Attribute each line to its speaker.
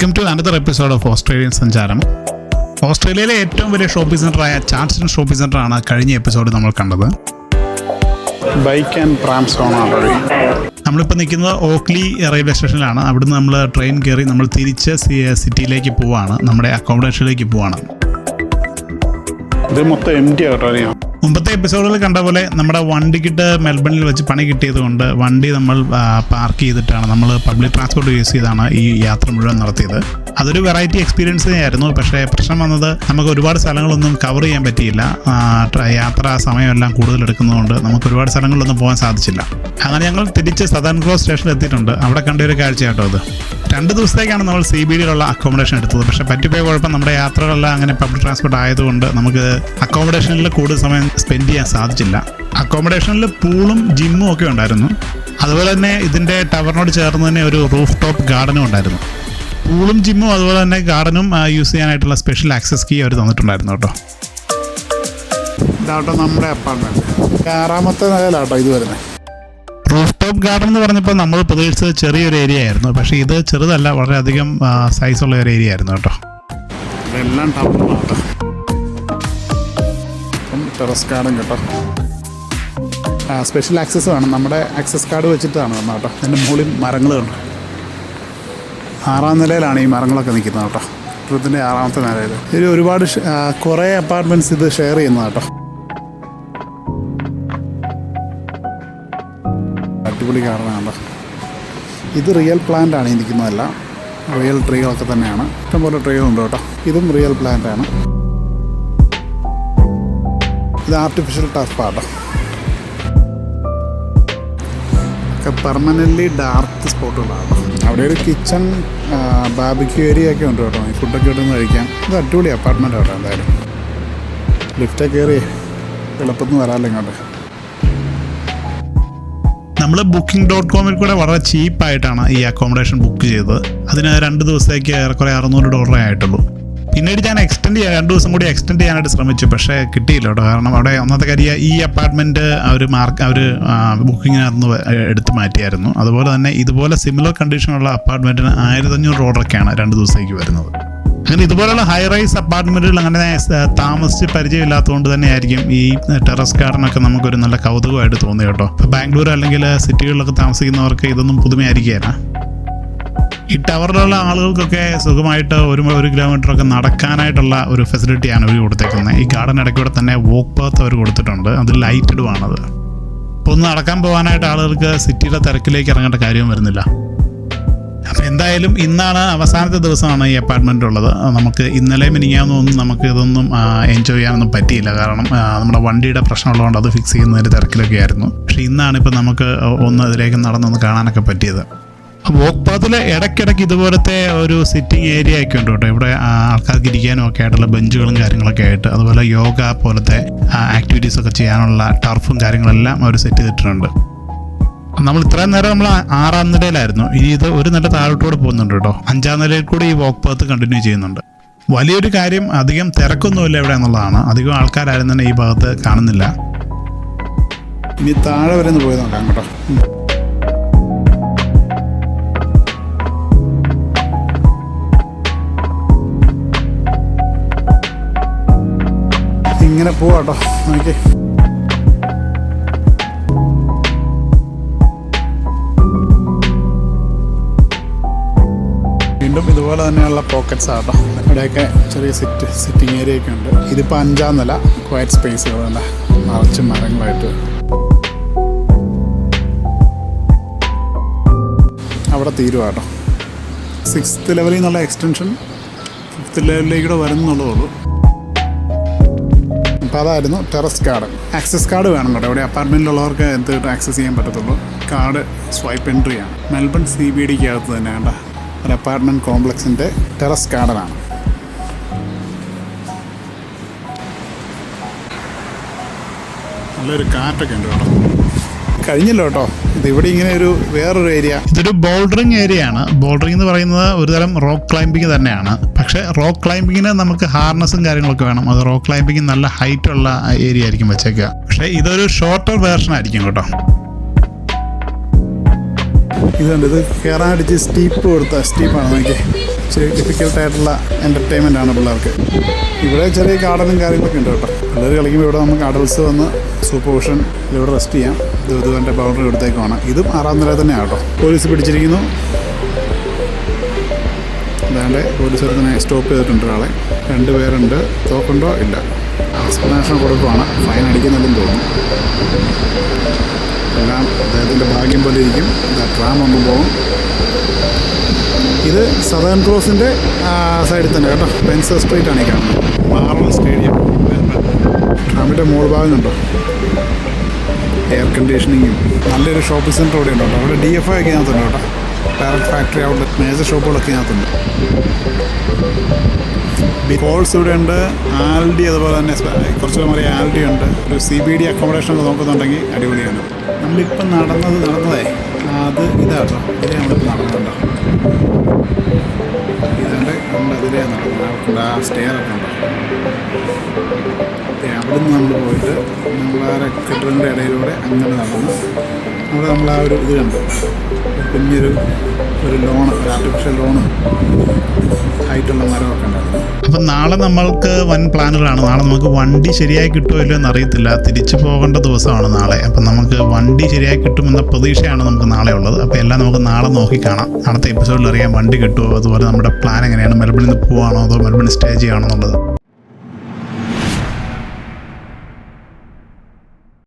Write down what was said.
Speaker 1: Welcome to another episode of Australian സഞ്ചാരം ഓസ്ട്രേലിയയിലെ ഏറ്റവും വലിയ ഷോപ്പിംഗ് സെന്ററായ ചാർട്സൺ ഷോപ്പിംഗ് സെന്ററാണ് കഴിഞ്ഞ എപ്പിസോഡ് നമ്മൾ കണ്ടത്.
Speaker 2: ബൈക്ക് ആൻഡ് പ്രാം
Speaker 1: നമ്മളിപ്പോൾ നിൽക്കുന്നത് ഓക്ലി റെയിൽവേ സ്റ്റേഷനിലാണ് അവിടുന്ന് നമ്മൾ ട്രെയിൻ കയറി നമ്മൾ തിരിച്ച് സിറ്റിയിലേക്ക് പോവാണ്. നമ്മുടെ അക്കോമഡേഷനിലേക്ക് പോവാണ്.
Speaker 2: ഇത് മൊത്തം എം ടി ആട്ടോ
Speaker 1: മുമ്പത്തെ എപ്പിസോഡുകൾ കണ്ട പോലെ നമ്മുടെ വണ്ടിക്കിട്ട് മെൽബണിൽ വെച്ച് പണി കിട്ടിയതുകൊണ്ട് വണ്ടി നമ്മൾ പാർക്ക് ചെയ്തിട്ടാണ്. നമ്മൾ പബ്ലിക് ട്രാൻസ്പോർട്ട് യൂസ് ചെയ്താണ് ഈ യാത്ര മുഴുവൻ നടത്തിയത്. അതൊരു വെറൈറ്റി എക്സ്പീരിയൻസ് ആയിരുന്നു പക്ഷേ പ്രശ്നം വന്നത് നമുക്ക് ഒരുപാട് സ്ഥലങ്ങളൊന്നും കവർ ചെയ്യാൻ പറ്റിയില്ല. യാത്രാ സമയമെല്ലാം കൂടുതൽ എടുക്കുന്നതുകൊണ്ട് നമുക്ക് ഒരുപാട് സ്ഥലങ്ങളിലൊന്നും പോകാൻ സാധിച്ചില്ല. അങ്ങനെ ഞങ്ങൾ തിരിച്ച് സദാൻ ക്രോസ് സ്റ്റേഷനിൽ എത്തിയിട്ടുണ്ട്. അവിടെ കണ്ട ഒരു കാഴ്ച കേട്ടോ അത്. രണ്ട് ദിവസത്തേക്കാണ് നമ്മൾ സി ബി ഡിയിലുള്ള അക്കോമഡേഷൻ എടുത്തത്. പക്ഷേ പറ്റിപ്പോയ കുഴപ്പം നമ്മുടെ യാത്രകളെല്ലാം അങ്ങനെ പബ്ലിക് ട്രാൻസ്പോർട്ട് ആയതുകൊണ്ട് നമുക്ക് അക്കോമഡേഷനിൽ കൂടുതൽ സമയം സ്പെൻഡ് ചെയ്യാൻ സാധിച്ചില്ല. അക്കോമഡേഷനിൽ പൂളും ജിമ്മും ഒക്കെ ഉണ്ടായിരുന്നു. അതുപോലെ തന്നെ ഇതിന്റെ ടവറിനോട് ചേർന്ന് തന്നെ ഒരു റൂഫ് ടോപ്പ് ഗാർഡനും ഉണ്ടായിരുന്നു. പൂളും ജിമ്മും അതുപോലെ തന്നെ ഗാർഡനും യൂസ് ചെയ്യാനായിട്ടുള്ള സ്പെഷ്യൽ ആക്സസ് കീ അവർ തന്നിട്ടുണ്ടായിരുന്നു കേട്ടോ.
Speaker 2: ഇതാട്ടോ നമ്മുടെ അപ്പാർട്ട്മെന്റ് ആറാമത്തെ നിലയിലാട്ടോ ഇത് വരുന്നത്.
Speaker 1: ടോപ്പ് ഗാർഡൻ എന്ന് പറഞ്ഞപ്പോൾ നമ്മൾ പ്രതീക്ഷിച്ചത് ചെറിയൊരു ഏരിയ ആയിരുന്നു. പക്ഷെ ഇത് ചെറുതല്ല വളരെയധികം സൈസുള്ള ഒരു ഏരിയ ആയിരുന്നു കേട്ടോ.
Speaker 2: ഇതെല്ലാം ടെറസ് ഗാർഡൻ കേട്ടോ. സ്പെഷ്യൽ ആക്സസ് വേണം. നമ്മുടെ ആക്സസ് കാർഡ് വെച്ചിട്ടാണ് വന്നത് കേട്ടോ. അതിന്റെ മുകളിൽ മരങ്ങൾ കണ്ടു? ആറാം നിലയിലാണ് ഈ മരങ്ങളൊക്കെ നിൽക്കുന്നത് കേട്ടോ. കെട്ടിടത്തിന്റെ ആറാമത്തെ നിലയിൽ ഇതിൽ ഒരുപാട് കുറേ അപ്പാർട്ട്മെന്റ്സ് ഇത് ഷെയർ ചെയ്യുന്നത് കേട്ടോ. അടിപൊളി ഗാർഡനാണ് ഇത് റിയൽ പ്ലാന്റ് ആണ് ഈ നിൽക്കുന്നതല്ല റിയൽ ട്രീകളൊക്കെ തന്നെയാണ്. ഇഷ്ടംപോലെ ട്രീകളുണ്ട് കേട്ടോ. ഇതും റിയൽ പ്ലാന്റ് ആണ്. ഇത് ആർട്ടിഫിഷ്യൽ ടർഫാട്ടോ ഒക്കെ പെർമനന്റ്ലി ഡാർക്ക് സ്പോട്ടുകളാണ് അവിടെ ഒരു കിച്ചൺ ബാബിക്യൂ ഏരിയ ഒക്കെ ഉണ്ട് കേട്ടോ. ഈ ഫുഡൊക്കെ ഇടുന്ന് കഴിക്കാം ഇത് അടിപൊളി അപ്പാർട്ട്മെന്റ് കേട്ടോ എന്തായാലും. ലിഫ്റ്റൊക്കെ കയറി. എളുപ്പത്തിൽ വരാമല്ലോ ഇങ്ങോട്ട്.
Speaker 1: നമ്മൾ ബുക്കിംഗ് ഡോട്ട് കോമിൽ കൂടെ വളരെ ചീപ്പായിട്ടാണ് ഈ അക്കോമഡേഷൻ ബുക്ക് ചെയ്തത്. അതിന് രണ്ട് ദിവസത്തേക്ക് ഏറെക്കുറെ അറുന്നൂറ് ഡോളറേ ആയിട്ടുള്ളൂ. പിന്നീട് ഞാൻ എക്സ്റ്റെൻഡ് ചെയ്യാൻ രണ്ട് ദിവസം കൂടി എക്സ്റ്റെൻഡ് ചെയ്യാനായിട്ട് ശ്രമിച്ചു പക്ഷേ കിട്ടിയില്ല കേട്ടോ. കാരണം അവിടെ ഒന്നാമത്തെ കാര്യം ഈ അപ്പാർട്ട്മെന്റ് അവർ മാർക്ക് അവർ ബുക്കിങ്ങിനകത്ത് എടുത്തു മാറ്റിയായിരുന്നു. അതുപോലെ തന്നെ ഇതുപോലെ സിമിലർ കണ്ടീഷനുള്ള അപ്പാർട്ട്മെന്റിന് ആയിരത്തഞ്ഞൂറ് ഡോളറൊക്കെയാണ് രണ്ട് ദിവസത്തേക്ക് വരുന്നത്. അങ്ങനെ ഇതുപോലുള്ള ഹൈ റൈസ് അപ്പാർട്ട്മെന്റുകൾ അങ്ങനെ താമസിച്ച് പരിചയമില്ലാത്തതുകൊണ്ട് തന്നെയായിരിക്കും ഈ ടെറസ് ഗാർഡനൊക്കെ നമുക്കൊരു നല്ല കൗതുകമായിട്ട് തോന്നി കേട്ടോ. ബാംഗ്ലൂർ അല്ലെങ്കിൽ സിറ്റികളിലൊക്കെ താമസിക്കുന്നവർക്ക് ഇതൊന്നും പുതുമയായിരിക്കുകയില്ല. ഈ ടവറിലുള്ള ആളുകൾക്കൊക്കെ സുഖമായിട്ട് ഒരു ഒരു കിലോമീറ്ററൊക്കെ നടക്കാനായിട്ടുള്ള ഒരു ഫെസിലിറ്റിയാണ് അവർ കൊടുത്തേക്കുന്നത്. ഈ ഗാർഡൻ ഇടയ്ക്കൂടെ തന്നെ വോക്ക് പാത്ത് അവർ കൊടുത്തിട്ടുണ്ട്. അത് ലൈറ്റഡുമാണത് അപ്പോൾ ഒന്ന് നടക്കാൻ പോകാനായിട്ട് ആളുകൾക്ക് സിറ്റിയുടെ തിരക്കിലേക്ക് ഇറങ്ങേണ്ട കാര്യവും വരുന്നില്ല. അപ്പോൾ എന്തായാലും ഇന്നാണ് അവസാനത്തെ ദിവസമാണ് ഈ അപ്പാർട്ട്മെന്റ് ഉള്ളത്. നമുക്ക് ഇന്നലെ മിനിങ്ങാന്നൊന്നും നമുക്ക് ഇതൊന്നും എൻജോയ് ചെയ്യാനൊന്നും പറ്റിയില്ല. കാരണം നമ്മുടെ വണ്ടിയുടെ പ്രശ്നമുള്ളതുകൊണ്ട് അത് ഫിക്സ് ചെയ്യുന്നതിന്റെ തിരക്കിലൊക്കെ ആയിരുന്നു. പക്ഷേ ഇന്നാണ് ഇപ്പം നമുക്ക് ഒന്ന് ഇതിലേക്ക് നടന്നൊന്ന് കാണാനൊക്കെ പറ്റിയത്. വോക്ക് പാത്തിൽ ഇടയ്ക്കിടയ്ക്ക് ഇതുപോലത്തെ ഒരു സിറ്റിംഗ് ഏരിയ ഒക്കെ ഉണ്ട് കേട്ടോ. ഇവിടെ ആൾക്കാർക്ക് ഇരിക്കാനും ഒക്കെ ആയിട്ടുള്ള ബെഞ്ചുകളും കാര്യങ്ങളൊക്കെ ആയിട്ട്. അതുപോലെ യോഗ പോലത്തെ ആക്ടിവിറ്റീസ് ഒക്കെ ചെയ്യാനുള്ള ടർഫും കാര്യങ്ങളെല്ലാം അവർ സെറ്റ് ചെയ്തിട്ടുണ്ട്. നമ്മൾ ഇത്രയും നേരം നമ്മൾ ആറാം നിലയിലായിരുന്നു. ഇനി ഇത് ഒരു നില താഴോട്ടോടെ പോകുന്നുണ്ട് കേട്ടോ. അഞ്ചാം നിലയിൽ കൂടി ഈ വോക്ക് പാത്ത് കണ്ടിന്യൂ ചെയ്യുന്നുണ്ട്. വലിയൊരു കാര്യം അധികം തിരക്കൊന്നുമില്ല ഇവിടെ എന്നുള്ളതാണ്. അധികം ആൾക്കാരും തന്നെ ഈ ഭാഗത്ത് കാണുന്നില്ല.
Speaker 2: ഇനി താഴെ വരെ ഒന്ന് പോയി നോക്കാം കേട്ടോ. ഇങ്ങനെ പോവാട്ടോ നോക്കി വീണ്ടും ഇതുപോലെ തന്നെയുള്ള പോക്കറ്റ്സ് ആട്ടോ ഇവിടെയൊക്കെ ചെറിയ സിറ്റ് സിറ്റിംഗ് ഏരിയ ഒക്കെ ഉണ്ട്. ഇതിപ്പോൾ അഞ്ചാം നില ക്വയറ്റ് സ്പേസ് ഇവിടെ നിറച്ച് മരങ്ങളായിട്ട്. അവിടെ തീരുവാട്ടോ സിക്സ്ത് ലെവലിൽ നിന്നുള്ള എക്സ്റ്റൻഷൻ ഫിഫ്ത്ത് ലെവലിലേക്കൂടെ വരുന്നുള്ളൂ അപ്പോൾ അതായിരുന്നു ടെറസ് കാർഡ് ആക്സസ് കാർഡ് വേണം കേട്ടോ. ഇവിടെ അപ്പാർട്ട്മെന്റിലുള്ളവർക്ക് എന്ത് ആക്സസ് ചെയ്യാൻ പറ്റത്തുള്ളൂ? കാർഡ് സ്വൈപ്പ് എൻട്രി ആണ്. മെൽബൺ സി ബി ഡിക്ക് അകത്ത് തന്നെ വേണ്ട ഒരു അപ്പാർട്ട്മെന്റ് കോംപ്ലക്സിന്റെ ടെറസ് ഗാർഡനാണ് നല്ലൊരു കാറ്റൊക്കെ ഉണ്ട് കേട്ടോ. കഴിഞ്ഞല്ലോ കേട്ടോ. ഇത് ഇവിടെ ഇങ്ങനെ ഒരു വേറൊരു ഏരിയ
Speaker 1: ഇതൊരു ബോൾഡറിങ് ഏരിയ ആണ്. ബോൾഡറിംഗ് എന്ന് പറയുന്നത് ഒരുതരം റോക്ക് ക്ലൈമ്പിങ് തന്നെയാണ്. പക്ഷേ റോക്ക് ക്ലൈംബിങ്ങിന് നമുക്ക് ഹാർനസും കാര്യങ്ങളൊക്കെ വേണം. അത് റോക്ക് ക്ലൈമ്പിങ് നല്ല ഹൈറ്റ് ഉള്ള ഏരിയ ആയിരിക്കും വെച്ചേക്കുക. പക്ഷേ ഇതൊരു ഷോർട്ടർ വേർഷൻ ആയിരിക്കും കേട്ടോ.
Speaker 2: ഇതുണ്ട്. ഇത് കയറാനടിച്ച് സ്റ്റീപ്പ് കൊടുത്ത സ്റ്റീപ്പാണ്. നോക്കി ഇച്ചിരി ഡിഫിക്കൽട്ടായിട്ടുള്ള എന്റർടൈൻമെന്റ് ആണ് പിള്ളേർക്ക്. ഇവിടെ ചെറിയ ഗാർഡനും കാര്യങ്ങളൊക്കെ ഉണ്ട് കേട്ടോ. പിള്ളേർ കളിക്കുമ്പോൾ ഇവിടെ നമുക്ക് അഡൽസ് വന്ന് സൂപ്പർ സൂപ്പർവിഷൻ ഇവിടെ റെസ്റ്റ് ചെയ്യാം. ഇത് ഇതുവന്റെ ബൗണ്ടറി ഇവിടത്തേക്കാണ് ഇതും ആറാം നില തന്നെയാണ് കേട്ടോ. പോലീസ് പിടിച്ചിരിക്കുന്നു. അതാണ്ട് പോലീസ് തന്നെ സ്റ്റോപ്പ് ചെയ്തിട്ടുണ്ട് ഒരാളെ. രണ്ട് പേരുണ്ട്. തോക്കുണ്ടോ? ഇല്ല. എക്സ്പ്ലനേഷൻ കൊടുക്കുവാണ്. ഫൈൻ അടിക്കുന്നില്ലെന്ന് തോന്നുന്നു. എല്ലാം അദ്ദേഹത്തിന്റെ ഭാഗ്യം പോലെ ഇരിക്കും. ട്രാം ഒന്ന് പോകും. ഇത് സദേൺ ക്രോസിന്റെ സൈഡിൽ തന്നെ കേട്ടോ. പെൻസർ സ്ട്രീറ്റ് ആണ് ഈ കാണുന്നത്. മാറൽ സ്റ്റേഡിയം ട്രാമിന്റെ മോൾ ഭാഗം കണ്ടോ? എയർ കണ്ടീഷനിങ്ങും നല്ലൊരു ഷോപ്പിംഗ് സെന്റർ ഇവിടെ ഉണ്ടോ അവിടെ ഡി എഫ് ഐ ഒക്കെ ഞാൻ തന്നെ കേട്ടോ. പാരറ്റ് ഫാക്ടറി ഔട്ട്ലെറ്റ് മേജർ ഷോപ്പുകളൊക്കെ ഞാൻ കോൾസ് ഇവിടെ ഉണ്ട് ആൽഡി അതുപോലെ തന്നെ കുറച്ചുകൂടെ കുറച്ച് മാറി ആൽഡി ഉണ്ട്. ഒരു സി ബി ഡി അക്കോമഡേഷൻ ഒക്കെ നോക്കുന്നുണ്ടെങ്കിൽ അടിപൊളിയാണ്. നമ്മളിപ്പം നടന്നത് നടന്നതേ അത് ഇതാട്ടോ. ഇതിലെ നമ്മളിപ്പോൾ നടന്നുണ്ടോ ഇതാണ്ട് നമ്മൾ അതിലേ നടന്നത്. ആ സ്റ്റേ ഒക്കെ ഉണ്ടോ? അവിടെ നിന്ന് നമ്മൾ പോയിട്ട് നമ്മൾ ആ കെട്ടിടങ്ങളുടെ ഇടയിലൂടെ അങ്ങനെ നടന്നു. അവിടെ നമ്മൾ ആ ഒരു ഇത് കണ്ടു. കുഞ്ഞൊരു ഒരു ലോണ് ആർട്ടിഫിഷ്യൽ ലോണ് ആയിട്ടുള്ള മരമൊക്കെ ഉണ്ടായിരുന്നു.
Speaker 1: അപ്പം നാളെ നമ്മൾക്ക് വൻ പ്ലാനുകളാണ്. നാളെ നമുക്ക് വണ്ടി ശരിയായി കിട്ടുമോ ഇല്ലയോ എന്നറിയത്തില്ല. തിരിച്ചു പോകേണ്ട ദിവസമാണ് നാളെ. അപ്പം നമുക്ക് വണ്ടി ശരിയായി കിട്ടുമെന്ന പ്രതീക്ഷയാണ് നമുക്ക് നാളെ ഉള്ളത്. അപ്പോൾ എല്ലാം നമുക്ക് നാളെ നോക്കി കാണാം. നാളത്തെ എപ്പിസോഡിൽ അറിയാം വണ്ടി കിട്ടുമോ? അതുപോലെ നമ്മുടെ പ്ലാൻ എങ്ങനെയാണ്? മെൽബണിൽ നിന്ന് പോവാണോ? അതോ മെൽബണിൽ സ്റ്റേ ചെയ്യുകയാണോ എന്നുള്ളത്.